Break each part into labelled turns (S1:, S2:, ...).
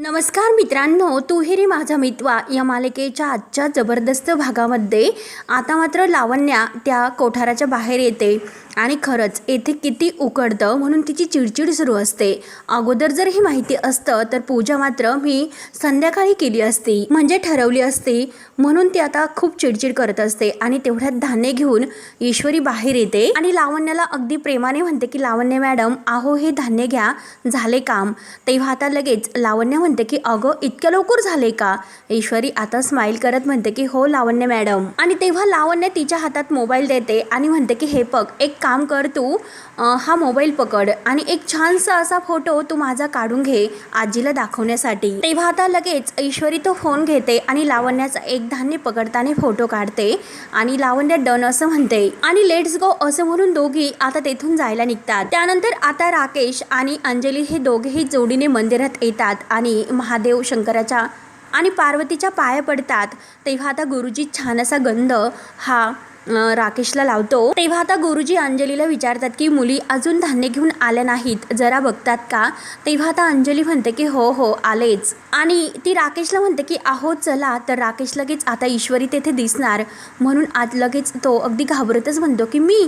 S1: नमस्कार मित्रांनो तुहेरी माझा मितवा या मालिकेच्या आजच्या जबरदस्त भागामध्ये. आता मात्र लावण्या त्या कोठाराच्या बाहेर येते. आणि खरंच येथे किती उकडतं म्हणून तिची चिडचिड सुरू असते. अगोदर जर ही माहिती असतं तर पूजा मात्र मी संध्याकाळी केली असती. म्हणजे ठरवली असती. म्हणून ती आता खूप चिडचिड करत असते आणि तेवढ्यात धान्य घेऊन ईश्वरी बाहेर येते. आणि लावण्याला अगदी प्रेमाने म्हणते की लावण्य मॅडम आहो हे धान्य घ्या. झाले काम. तेव्हा आता लगेच लावण्य म्हणते की अगं इतक्या लवकर झाले का? ईश्वरी आता स्माईल करत म्हणते की हो लावण्य मॅडम. आणि तेव्हा लावण्य तिच्या हातात मोबाईल देते आणि म्हणते की हे बघ एक काम कर तू हा मोबाईल पकड आणि एक छानसा असा फोटो तू माझा काढून घे आजीला दाखवण्यासाठी. तेव्हा आता लगेच ईश्वरी तो फोन घेते आणि लावण्याचा एक धान्य पकडताना फोटो काढते आणि लावण्य डन असं म्हणते. आणि लेट्स गो असं म्हणून दोघी आता तेथून जायला निघतात. त्यानंतर आता राकेश आणि अंजली हे दोघेही जोडीने मंदिरात येतात आणि महादेव शंकराच्या आणि पार्वतीच्या पाया पडतात तेव्हा आता गुरुजी छान असा गंध हा राकेशला लावतो. तेव्हा आता गुरुजी अंजलीला विचारतात की मुली अजून धान्य घेऊन आल्या नाहीत जरा बघतात का? तेव्हा आता अंजली म्हणते की हो हो आलेच. आणि ती राकेशला म्हणते की आहो चला तर राकेश लगेच आता ईश्वरी तेथे दिसणार. म्हणून आज लगेच तो अगदी घाबरतच म्हणतो की मी?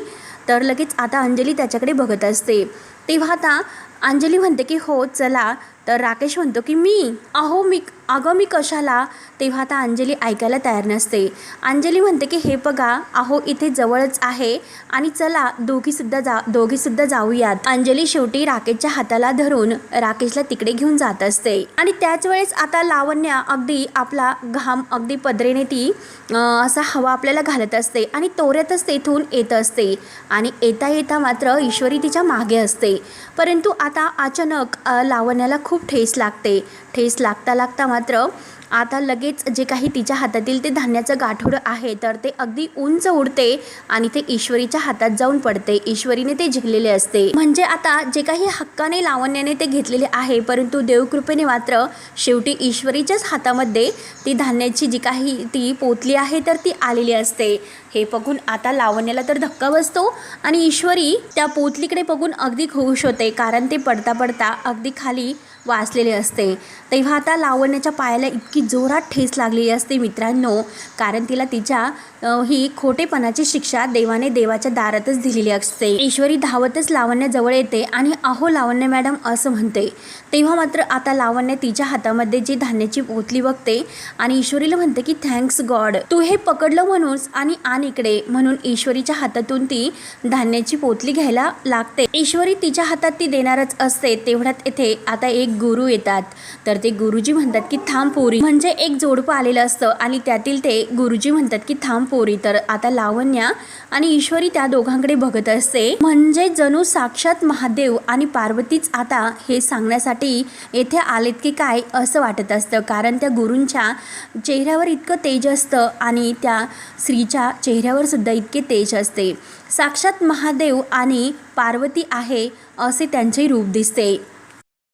S1: तर लगेच आता अंजली त्याच्याकडे बघत असते. तेव्हा आता अंजली म्हणते की हो चला तर राकेश म्हणतो की मी अहो मी अगं मी कशाला? तेव्हा आता अंजली ऐकायला तयार नसते. अंजली म्हणते की हे बघा अहो इथे जवळच आहे आणि चला दोघीसुद्धा जा दोघीसुद्धा जाऊयात. अंजली शेवटी राकेशच्या हाताला धरून राकेशला तिकडे घेऊन जात असते. आणि त्याच वेळेस आता लावण्या अगदी आपला घाम अगदी पदरेने ती असा हवा आपल्याला घालत असते आणि तोऱ्यातच तेथून येत असते. आणि येता येता मात्र ईश्वरी तिच्यामागे असते. परंतु आता अचानक लावण्याला खूप खूप ठेस लागते. ठेस लागता लागता मात्र आता लगेच जे काही तिच्या हातातील ते धान्याचं गाठोडं आहे तर ते अगदी उंच उडते आणि ते ईश्वरीच्या हातात जाऊन पडते. ईश्वरीने ते जिंकलेले असते. म्हणजे आता जे काही हक्काने लावण्याने ते घेतलेले आहे परंतु देवकृपेने मात्र शेवटी ईश्वरीच्याच हातामध्ये ती धान्याची जी काही ती पोतली आहे तर ती आलेली असते. हे बघून आता लावण्याला तर धक्का बसतो आणि ईश्वरी त्या पोतलीकडे बघून अगदी खुश होते कारण ते पडता पडता अगदी खाली वाचलेले असते. तेव्हा आता लावण्याच्या पायाला इतकी जोरात ठेस लागलेली असते मित्रांनो. कारण तिला तिच्या ही खोटेपणाची शिक्षा देवाने देवाच्या दारातच दिलेली असते. ईश्वरी धावतच लावण्याजवळ येते आणि अहो लावण्य मॅडम असं म्हणते. तेव्हा मात्र आता लावण्य तिच्या हातामध्ये जी धान्याची पोतली बघते आणि ईश्वरीला म्हणते की थँक्स गॉड तू हे पकडलं म्हणून आणि आण इकडे म्हणून ईश्वरीच्या हातातून ती धान्याची पोतली घ्यायला लागते. ईश्वरी तिच्या हातात ती देणारच असते तेवढ्यात येथे आता एक गुरु येतात. तर ते गुरुजी म्हणतात की थांब पोरी. म्हणजे एक जोडपं आलेलं असतं आणि त्यातील ते गुरुजी म्हणतात की थांब पोरी. तर आता लावण्या आणि ईश्वरी त्या दोघांकडे बघत असते. म्हणजे जणू साक्षात महादेव आणि पार्वतीच आता हे सांगण्यासाठी येथे आलेत की काय असं वाटत असतं. कारण त्या गुरूंच्या चेहऱ्यावर इतकं तेज असतं आणि त्या स्त्रीच्या चेहऱ्यावर सुद्धा इतके तेज असते. साक्षात महादेव आणि पार्वती आहे असे त्यांचे रूप दिसते.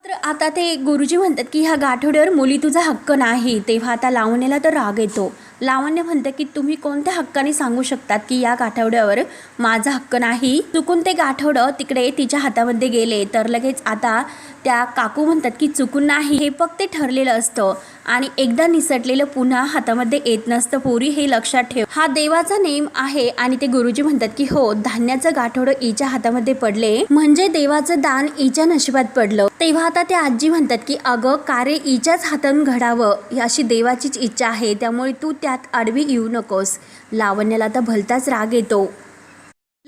S1: तर आता ते गुरुजी म्हणतात की ह्या गाठोड्यावर मुली तुझा हक्क नाही. तेव्हा आता लावण्याला तर राग येतो. लावण्य म्हणतं की तुम्ही कोणत्या हक्काने सांगू शकतात की या गाठवड्यावर माझा हक्क नाही? चुकून ते गाठवडं तिकडे तिच्या हातामध्ये गेले. तर लगेच आता त्या काकू म्हणतात की चुकून नाही. हे फक्त ठरलेलं असतं. आणि एकदा निसटलेलं पुन्हा हातामध्ये येत नसतं. पोरी हे लक्षात ठेव. हा देवाचा नेम आहे आणि ते गुरुजी म्हणतात की हो धान्याचं गाठोडं ईच्या हातामध्ये पडले म्हणजे देवाचं दान ईच्या नशिबात पडलं. तेव्हा आता त्या आजी म्हणतात की अगं कार्य ईच्याच हातातून घडावं? अशी देवाचीच इच्छा आहे त्यामुळे तू त्यात आडवी येऊ नकोस. लावण्याला तर भलताच राग येतो.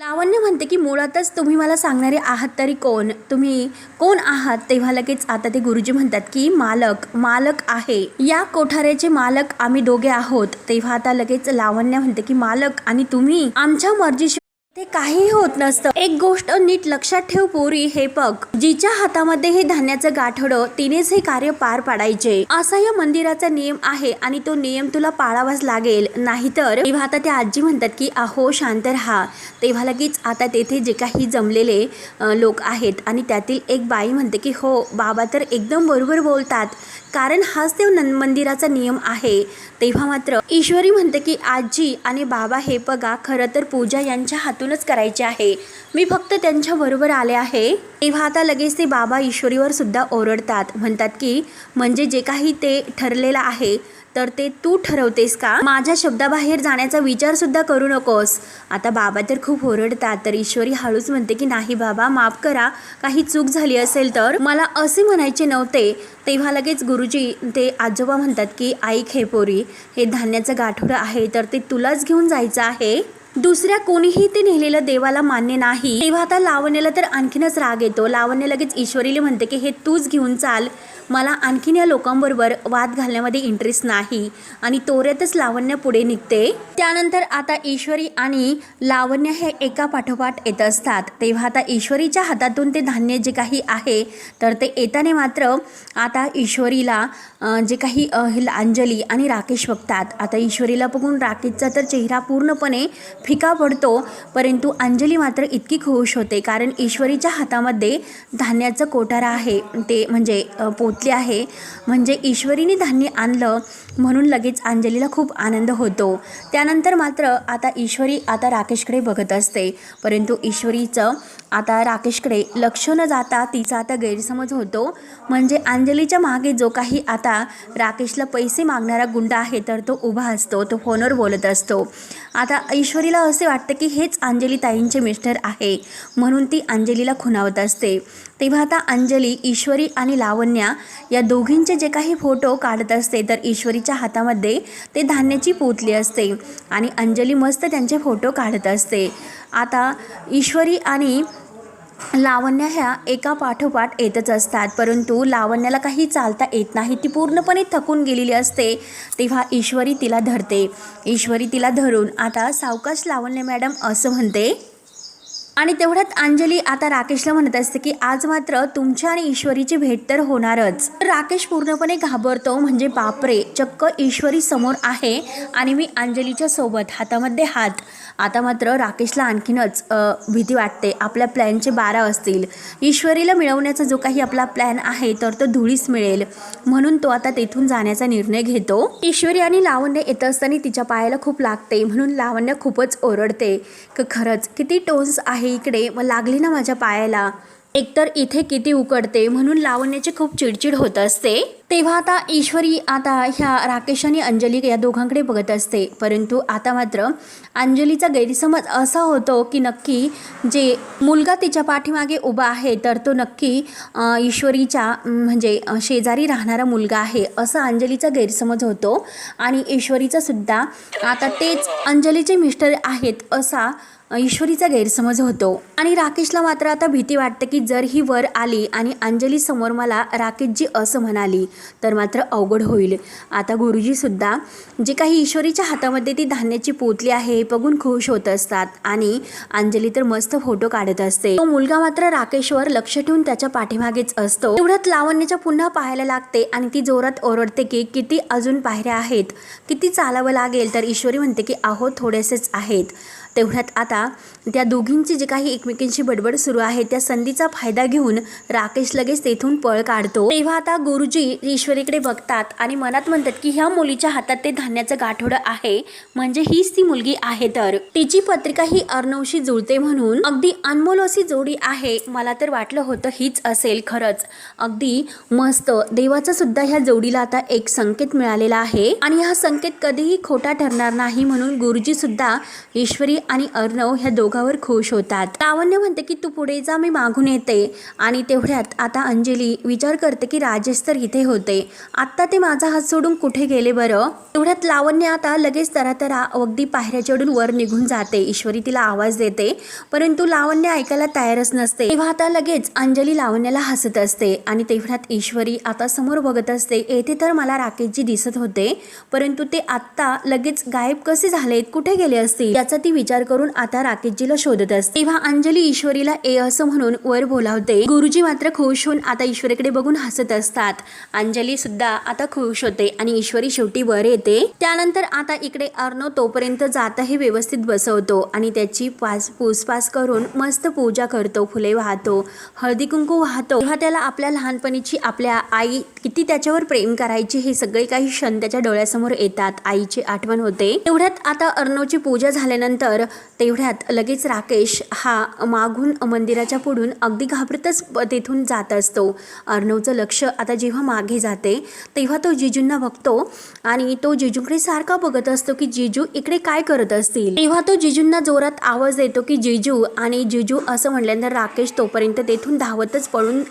S1: लावण्य म्हणते की मुळातच तुम्ही मला सांगणारे आहात तरी कोण? तुम्ही कोण आहात? तेव्हा लगेच आता ते गुरुजी म्हणतात की मालक मालक आहे. या कोठाऱ्याचे मालक आम्ही दोघे आहोत. तेव्हा आता लगेच लावण्य म्हणते की मालक आणि तुम्ही? आमच्या मर्जीशी ते काही होत नसतं. एक गोष्ट नीट लक्षात ठेव पोरी हे बघ. जिच्या हातामध्ये हे धान्याचं गाठड तिनेच हे कार्य पार पाडायचे. असा या मंदिराचा नियम आहे आणि तो नियम तुला पाळावाच लागेल. नाहीतर तेव्हा आता त्या आजी म्हणतात की अहो शांत राहा. तेव्हा लगेच आता तेथे जे काही जमलेले लोक आहेत आणि त्यातील एक बाई म्हणते की हो बाबा तर एकदम बरोबर बोलतात. कारण हाच देव नं मंदिराचा नियम आहे. तेव्हा मात्र ईश्वरी म्हणते की आजी आणि बाबा हे बघा खरं तर पूजा यांच्या हातूनच करायची आहे. मी फक्त त्यांच्याबरोबर आले आहे. तेव्हा आता लगेच ते बाबा ईश्वरीवर सुद्धा ओरडतात. म्हणतात की म्हणजे जे काही ते ठरलेलं आहे तर ते तू ठरवतेस का? माझ्या शब्दाबाहेर जाण्याचा विचार सुद्धा करू नकोस. आता बाबा तर खूप ओरडतात तर ईश्वरी हळूच म्हणते की नाही बाबा माफ करा. काही चूक झाली असेल तर. मला असे म्हणायचे नव्हते. तेव्हा लगेच गुरुजी ते आजोबा म्हणतात की आई खेपोरी हे धान्याचं गाठोडं आहे तर ते तुलाच घेऊन जायचं आहे. दुसऱ्या कोणीही ते नेलेलं देवाला मान्य नाही. तेव्हा आता लावण्याला तर आणखीनच राग येतो. लावण्य लगेच ईश्वरीला म्हणते की हे तूच घेऊन चाल. मला आणखीन या लोकांबरोबर वाद घालण्यामध्ये इंटरेस्ट नाही आणि तोऱ्यातच लावण्य पुढे निघते. त्यानंतर आता ईश्वरी आणि लावण्य हे एका पाठोपाठ येत असतात. तेव्हा आता ईश्वरीच्या हातातून ते धान्य जे काही आहे तर ते येताने मात्र आता ईश्वरीला जे काही अंजली आणि राकेश बघतात. आता ईश्वरीला बघून राकेशचा तर चेहरा पूर्णपणे फिका पडतो परंतु अंजली मात्र इतकी खुश होते कारण ईश्वरीच्या हातामध्ये धान्याचं कोठारा आहे. ते म्हणजे पोतले आहे. म्हणजे ईश्वरीने धान्य आणलं म्हणून लगेच अंजलीला खूप आनंद होतो. त्यानंतर मात्र आता ईश्वरी आता राकेशकडे बघत असते. परंतु ईश्वरीचं आता राकेशकडे लक्ष न जाता तिचा आता गैरसमज होतो. म्हणजे अंजलीच्या मागे जो काही आता राकेशला पैसे मागणारा गुंड आहे तर तो उभा असतो तो फोनवर बोलत असतो. आता ईश्वरीला असे वाटतं की हेच अंजली ताईंचे मिस्टर आहे म्हणून ती अंजलीला खुणावत असते. तेव्हा आता अंजली ईश्वरी आणि लावण्या या दोघींचे जे काही फोटो काढत असते तर ईश्वरीच्या हातामध्ये ते धान्याची पोतली असते आणि अंजली मस्त त्यांचे फोटो काढत असते. आता ईश्वरी आणि लावण्या ह्या एका पाठोपाठ येतच असतात. परंतु लावण्याला काही चालता येत नाही. ती पूर्णपणे थकून गेलेली असते. तेव्हा ईश्वरी तिला धरते. ईश्वरी तिला धरून आता सावकाश लावण्य मॅडम असं म्हणते आणि तेवढ्यात अंजली आता राकेशला म्हणत असते की आज मात्र तुमच्या आणि ईश्वरीची भेट तर होणारच. राकेश पूर्णपणे घाबरतो म्हणजे बापरे चक्क ईश्वरी समोर आहे आणि मी अंजलीच्या सोबत हातामध्ये हात. आता मात्र राकेशला आणखीनच भीती वाटते. आपल्या प्लॅनचे बारा असतील. ईश्वरीला मिळवण्याचा जो काही आपला प्लॅन आहे तर तो धुळीस मिळेल. म्हणून तो आता तेथून जाण्याचा निर्णय घेतो. ईश्वरी आणि लावण्य येत असताना तिच्या पायाला खूप लागते. म्हणून लावण्य खूपच ओरडते. क खरंच किती टोन्स आहे इकडे? मग लागली ना माझ्या पायाला. एकतर इथे किती उकडते म्हणून लावण्याची खूप चिडचिड होत असते. तेव्हा आता ईश्वरी आता ह्या राकेश आणि अंजली या दोघांकडे बघत असते. परंतु आता मात्र अंजलीचा गैरसमज असा होतो की नक्की जे मुलगा तिच्या पाठीमागे उभा आहे तर तो नक्की ईश्वरीच्या म्हणजे शेजारी राहणारा मुलगा आहे असा अंजलीचा गैरसमज होतो. आणि ईश्वरीचा सुद्धा आता तेच अंजलीचे मिस्टर आहेत असा ईश्वरीचा गैरसमज होतो. आणि राकेशला मात्र आता भीती वाटते की जर ही वर आली आणि अंजली समोर मला राकेशजी असं म्हणाली तर मात्र अवघड होईल. आता गुरुजीसुद्धा जे काही ईश्वरीच्या हातामध्ये ती धान्याची पोतली आहे हे बघून खुश होत असतात. आणि अंजली तर मस्त फोटो काढत असते. तो मुलगा मात्र राकेशवर लक्ष ठेवून त्याच्या पाठीमागेच असतो. तेवढ्यात लावण्याच्या पुन्हा पाहायला लागते आणि ती जोरात ओरडते की किती अजून पायऱ्या आहेत किती चालावं लागेल तर ईश्वरी म्हणते की आहो थोडेसेच आहेत. तेवढ्यात आता त्या दोघींची जी काही एकमेकींशी बडबड सुरू आहे त्या संधीचा फायदा घेऊन राकेश लगेच तेथून पळ काढतो. तेव्हा आता गुरुजी ईश्वरीकडे बघतात आणि मनात म्हणतात की ह्या मुलीच्या हातात ते धान्याचं गाठोडं आहे. म्हणजे हीच ती मुलगी आहे तर. तिची पत्रिका ही अर्णवशी जुळते म्हणून अगदी अनमोल अशी जोडी आहे. मला तर वाटलं होतं हीच असेल खरंच. अगदी मस्त. देवाचा सुद्धा ह्या जोडीला आता एक संकेत मिळालेला आहे. आणि हा संकेत कधीही खोटा ठरणार नाही म्हणून गुरुजी सुद्धा ईश्वरी आणि अर्णव ह्या दोघांवर खुश होतात. लावण्य म्हणते की तू पुढे जा मी मागून येते. आणि तेवढ्यात आता अंजली विचार करते की राजेश तर इथे होते. आत्ता ते माझा हात सोडून कुठे गेले बरं? तेवढ्यात लावण्य आता लगेच तरातरा अगदी पायऱ्या चढून वर निघून जाते. ईश्वरी तिला आवाज देते परंतु लावण्य ऐकायला तयारच नसते. तेव्हा आता लगेच अंजली लावण्याला हसत असते आणि तेवढ्यात ईश्वरी आता समोर बघत असते येथे तर मला राकेशजी दिसत होते परंतु ते आत्ता लगेच गायब कसे झालेत? कुठे गेले असतील? याचा ती विचार करून आता राकेशजीला शोधत असते तेव्हा अंजली ईश्वरीला ए असं म्हणून वर बोलावते गुरुजी मात्र खुश होऊन आता ईश्वरीकडे बघून हसत असतात. अंजली सुद्धा आता खुश होते आणि ईश्वरी शेवटी वर येते. त्यानंतर आता इकडे अर्णव तोपर्यंत जाताही व्यवस्थित बसवतो आणि त्याची पास पूसपास करून मस्त पूजा करतो फुले वाहतो हळदी कुंकू वाहतो. तेव्हा त्याला आपल्या लहानपणीची आपल्या आई किती त्याच्यावर प्रेम करायची हे सगळे काही क्षण त्याच्या डोळ्यासमोर येतात. आईची आठवण होते. तेवढ्यात आता अर्णवची पूजा झाल्यानंतर तेवढ्यात लगेच राकेश हा मागून मंदिराच्या पुढून अगदी घाबरतच तेथून जात असतो. अर्णवचं लक्ष आता जेव्हा मागे जाते तेव्हा तो जिजूंना बघतो आणि तो जिजूकडे सारखा बघत असतो की जिजू इकडे काय करत असतील. तेव्हा तो जिजूंना जोरात आवाज देतो की जिजू आणि जिजू असं म्हटल्यानंतर राकेश तोपर्यंत तेथून धावतच पळून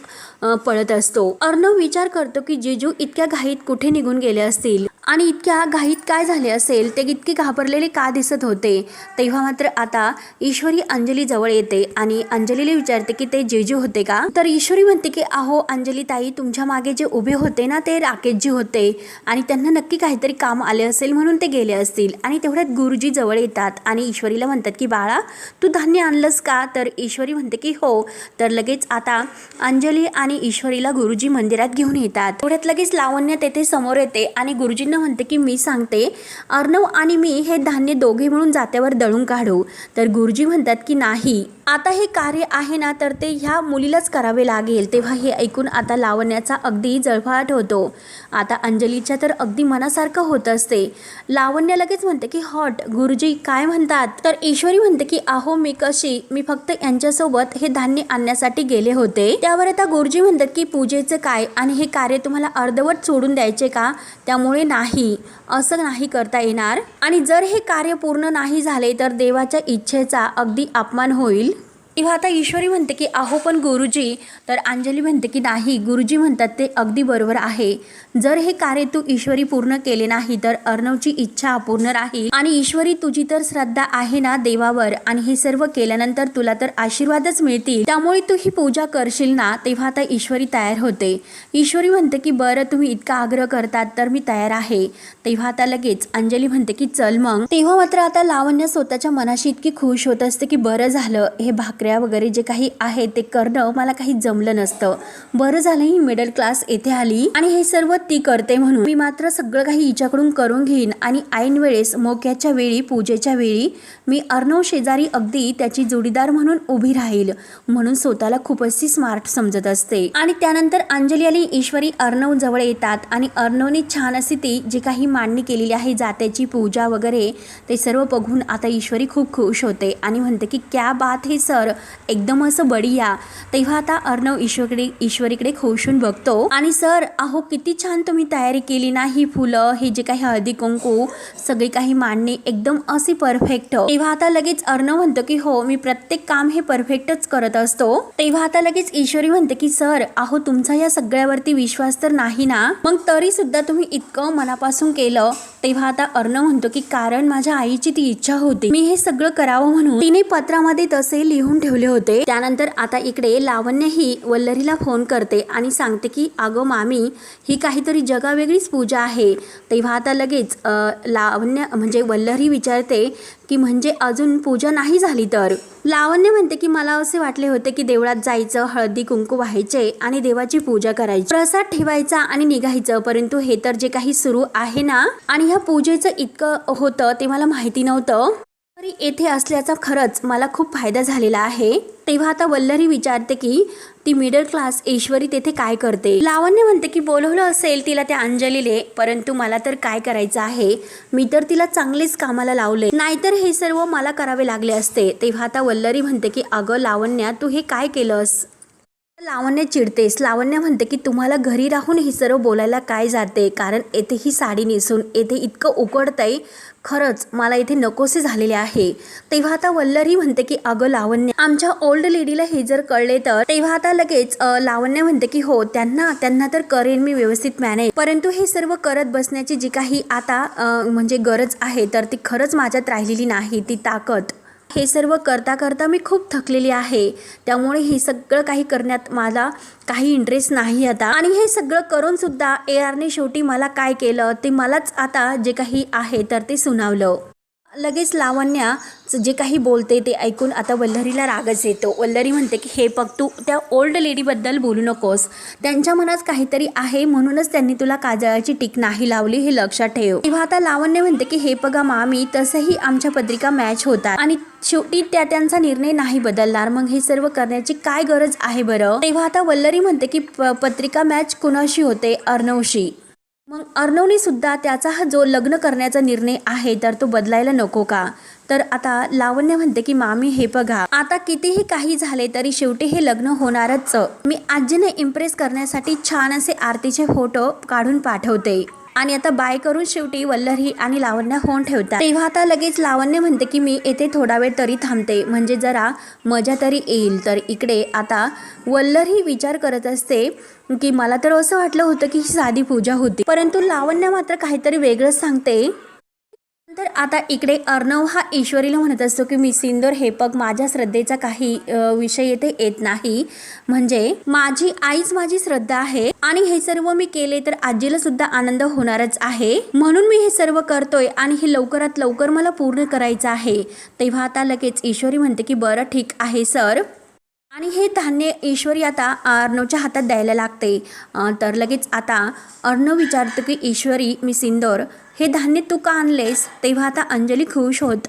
S1: पळत असतो. अर्णव विचार करतो की जिजू इतक्या घाईत कुठे निघून गेले असतील? आणि इतक्या घाईत काय झाले असेल ते इतके घाबरलेले का दिसत होते? तेव्हा मात्र आता ईश्वरी अंजली जवळ येते आणि अंजलीला विचारते की ते जेजू होते का? तर ईश्वरी म्हणते की अहो अंजली ताई तुमच्या मागे जे उभे होते ना ते राकेशजी होते आणि त्यांना नक्की काहीतरी काम आले असेल म्हणून ते गेले असतील आणि तेवढ्यात गुरुजी जवळ येतात आणि ईश्वरीला म्हणतात की बाळा तू धान्य आणलंस का? तर ईश्वरी म्हणते की हो. तर लगेच आता अंजली आणि ईश्वरीला गुरुजी मंदिरात घेऊन येतात. तेवढ्यात लगेच लावण्य तेथे समोर येते आणि गुरुजींना म्हणते की मी सांगते अर्णव आणि मी हे धान्य दोघे मिळून जात्यावर दळून काढू. तर गुरुजी म्हणतात की नाही आता हे कार्य आहे ना तर ते ह्या मुलीलाच करावे लागेल तेव्हा हे ऐकून आता लावण्याचा अगदी जळफाट होतो. आता अंजलीच्या तर अगदी मनासारखं होत असते. लावण्य लगेच म्हणते की हॉट गुरुजी काय म्हणतात? तर ईश्वरी म्हणते की अहो मी कशी? मी फक्त यांच्यासोबत हे धान्य आणण्यासाठी गेले होते. त्यावर आता गुरुजी म्हणतात की पूजेचं काय? आणि हे कार्य तुम्हाला अर्धवट सोडून द्यायचे का? त्यामुळे नाही. असं नाही करता येणार. आणि जर हे कार्य पूर्ण नाही झाले तर देवाच्या इच्छेचा अगदी अपमान होईल. तेव्हा आता ईश्वरी म्हणते की अहो पण गुरुजी. तर अंजली म्हणते की नाही गुरुजी म्हणतात ते अगदी बरोबर आहे. जर हे कार्य तू ईश्वरी पूर्ण केले नाही तर अर्णवची इच्छा अपूर्ण राहील. आणि ईश्वरी तुझी तर श्रद्धा आहे ना देवावर आणि हे सर्व केल्यानंतर तुला तर आशीर्वादच मिळतील. त्यामुळे तू ही पूजा करशील ना तेव्हा आता ईश्वरी तयार होते. ईश्वरी म्हणते की बरं तुम्ही इतका आग्रह करतात तर मी तयार आहे. तेव्हा आता लगेच अंजली म्हणते की चल मग. तेव्हा मात्र आता लावण्य स्वतःच्या मनाशी इतकी खुश होत असते की बरं झालं हे भाकऱ्या वगैरे जे काही आहे ते करणं मला काही जमलं नसतं. बरं झालं ही मिडल क्लास येथे आली आणि हे सर्व ती करते म्हणून मी मात्र सगळं काही हिच्याकडून करून घेईन आणि ऐन वेळेस मोक्याच्या वेळी पूजेच्या वेळी मी अर्णव शेजारी अगदी त्याची जोडीदार म्हणून उभी राहील म्हणून स्वतःला खूप अशी स्मार्ट समजत असते. आणि त्यानंतर अंजली आणि ईश्वरी अर्णव जवळ येतात आणि अर्णवने छान अशी ती जी काही मांडणी केलेली आहे जात्याची पूजा वगैरे ते सर्व बघून आता ईश्वरी खूप खुश होते आणि म्हणते की क्या बात हे सर! एकदम असं बढिया. तेव्हा आता अर्णव ईश्वरीकडे ईश्वरीकडे खोशून बघतो. आणि सर अहो किती छान तुम्ही तयारी केली ना ही फुलं हे जे काही हळदी कुंकू सगळी काही मांडणी एकदम अशी परफेक्ट. तेव्हा आता लगेच अर्णव म्हणतो की हो मी प्रत्येक काम हे परफेक्टच करत असतो. तेव्हा आता लगेच ईश्वरी म्हणते की सर अहो तुमचा या सगळ्यावरती विश्वास तर नाही ना? मग तरी सुद्धा तुम्ही इतकं मनापासून केलं. तेव्हा आता अर्णव म्हणतो की कारण माझ्या आईची ती इच्छा होती. मी हे सगळं करावं म्हणून तिने पत्रामध्ये तसे लिहून ठेवले होते. त्यानंतर आता इकडे लावण्य ही वल्लरीला फोन करते आणि सांगते की अगं मामी ही काहीतरी जगावेगळीच पूजा आहे. तेव्हा आता लगेच लावण्य म्हणजे वल्लरी विचारते की म्हणजे अजून पूजा नाही झाली तर? लावण्य म्हणते की मला असे वाटले होते की देवळात जायचं हळदी कुंकू व्हायचे आणि देवाची पूजा करायची. प्रसाद ठेवायचा आणि निघायचं परंतु हे तर जे काही सुरू आहे ना? आणि ह्या पूजेचं इतकं होतं ते मला माहिती नव्हतं. तरी येथे असल्याचा खरंच मला खूप फायदा झालेला आहे. तेव्हा आता वल्लरी विचारते की ती मिडल क्लास ईश्वरी तेथे काय करते? लावण्य म्हणते की बोलवलं असेल तिला त्या अंजलीले परंतु मला तर काय करायचं आहे? मी तर तिला चांगलेच कामाला लावले. नाहीतर हे सर्व मला करावे लागले असते. तेव्हा आता वल्लरी म्हणते की अगं लावण्या तू हे काय केलंस? लावण्य चिडतेस. लावण्य म्हणते की तुम्हाला घरी राहून हे सर्व बोलायला काय जाते? कारण येथे ही साडी नेसून येथे इतकं उकडतंय खरंच मला इथे नकोसे झालेले आहे. तेव्हा आता वल्लरी म्हणते की अगं लावण्य. आमच्या ओल्ड लेडीला हे जर कळले तर? तेव्हा आता लगेच लावण्य म्हणते की हो त्यांना त्यांना तर करेन मी व्यवस्थित मॅनेज परंतु हे सर्व करत बसण्याची जी काही आता म्हणजे गरज आहे तर ती खरंच माझ्यात राहिलेली नाही ती ताकद. हे सर्व करता करता मी खूप थकलेली आहे. त्यामुळे हे सगळं काही करण्यात मला काही इंटरेस्ट नाही आता. आणि हे सगळं करून सुद्धा ए आरने शेवटी मला काय केलं ते मलाच आता जे काही आहे तर ते सुनावलं. लगेच लावण्या जे काही बोलते ते ऐकून आता वल्लरीला रागच येतो. वल्लरी म्हणते की हे बघ तू त्या ओल्ड लेडीबद्दल बोलू नकोस. त्यांच्या मनात काहीतरी आहे म्हणूनच त्यांनी तुला काजळाची टीक नाही लावली हे लक्षात ठेव. तेव्हा आता लावण्य म्हणते की हे बघा मामी तसंही आमच्या पत्रिका मॅच होतात आणि शेवटी त्या त्यांचा निर्णय नाही बदलणार. मग हे सर्व करण्याची काय गरज आहे बरं? तेव्हा आता वल्लरी म्हणते की प- पत्रिका मॅच कुणाशी होते? अर्णवशी मग अर्णवने सुद्धा त्याचा हा जो लग्न करण्याचा निर्णय आहे तर तो बदलायला नको का? तर आता लावण्य म्हणते की मामी हे बघा आता कितीही काही झाले तरी शेवटी हे लग्न होणारच. मी आजीने इम्प्रेस करण्यासाठी छान असे आरतीचे फोटो काढून पाठवते. आणि आता बाय करून शेवटी वल्लरी आणि लावण्य होऊन ठेवतात. तेव्हा आता लगेच लावण्य म्हणते की मी येथे थोडा वेळ तरी थांबते. म्हणजे जरा मजा तरी येईल. तर इकडे आता वल्लरी विचार करत असते की मला तर असं वाटलं होतं की ही साधी पूजा होती. परंतु लावण्य मात्र काहीतरी वेगळंच सांगते. तर आता इकडे अर्णव हा ईश्वरीला म्हणत असतो की मी सिंदूर हे पग माझ्या श्रद्धेचा काही विषय येथे येत नाही. म्हणजे माझी आईच माझी श्रद्धा आहे आणि हे सर्व मी केले तर आजीला सुद्धा आनंद होणारच आहे. म्हणून मी हे सर्व करतोय आणि हे लवकरात लवकर मला पूर्ण करायचं आहे. तेव्हा आता लगेच ईश्वरी म्हणते की बरं ठीक आहे सर. आणि हे धान्य ईश्वरी आता अर्णवच्या हातात द्यायला लागते. तर लगेच आता अर्णव विचारतो की ईश्वरी मी सिंदोर हे धान्य तू का आणलेस? तेव्हा आता अंजली खुश होत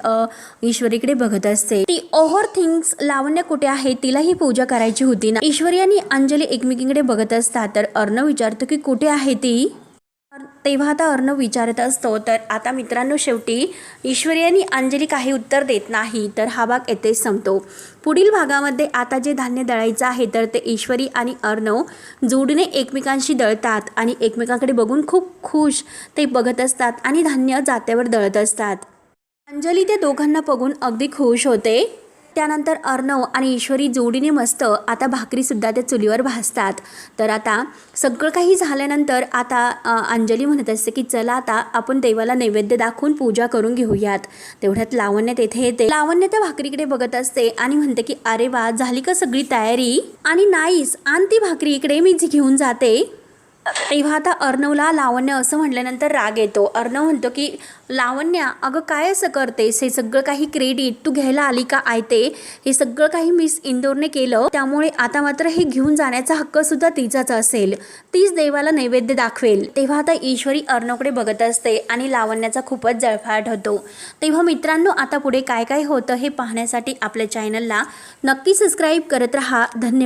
S1: ईश्वरीकडे बघत असते. ती ओव्हर थिंग्स लावण्य कुठे आहे तिला ही पूजा करायची होती ना. ईश्वरी आणि अंजली एकमेकींकडे बघत असतात तर अर्णव विचारतो की कुठे आहे ती? तेव्हा आता अर्णव विचारत असतो तर आता मित्रांनो शेवटी ईश्वरी आणि अंजली काही उत्तर देत नाही तर हा भाग येथेच संपतो. पुढील भागामध्ये आता जे धान्य दळायचं आहे तर ते ईश्वरी आणि अर्णव जोडीने एकमेकांशी दळतात आणि एकमेकांकडे बघून खूप खुश ते बघत असतात आणि धान्य जात्यावर दळत असतात. अंजली त्या दोघांना बघून अगदी खुश होते. त्यानंतर अर्णव आणि ईश्वरी जोडीने मस्त आता भाकरीसुद्धा त्या चुलीवर भाजतात. तर आता सगळं काही झाल्यानंतर आता अंजली म्हणत असते की चला आता आपण देवाला नैवेद्य दाखवून पूजा करून घेऊयात. तेवढ्यात लावण्य तेथे येते. लावण्य त्या भाकरीकडे बघत असते आणि म्हणते की अरे वा झाली का सगळी तयारी? आणि नाहीस आण ती भाकरी इकडे मी जी घेऊन जाते. तेव्हा आता अर्णवला लावण्य असं म्हटल्यानंतर राग येतो. अर्णव म्हणतो की लावण्या अगं काय असं करतेस? हे सगळं काही क्रेडिट तू घ्यायला आली का आयते हे सगळं काही मिस इंदोरने केलं. त्यामुळे आता मात्र हे घेऊन जाण्याचा हक्क सुद्धा तिचाच असेल. तीच देवाला नैवेद्य दाखवेल. तेव्हा आता ईश्वरी अर्णवकडे बघत असते आणि लावण्याचा खूपच जळफाट होतो. तेव्हा मित्रांनो आता पुढे काय काय होतं हे पाहण्यासाठी आपल्या चॅनलला नक्की सबस्क्राईब करत राहा. धन्यवाद.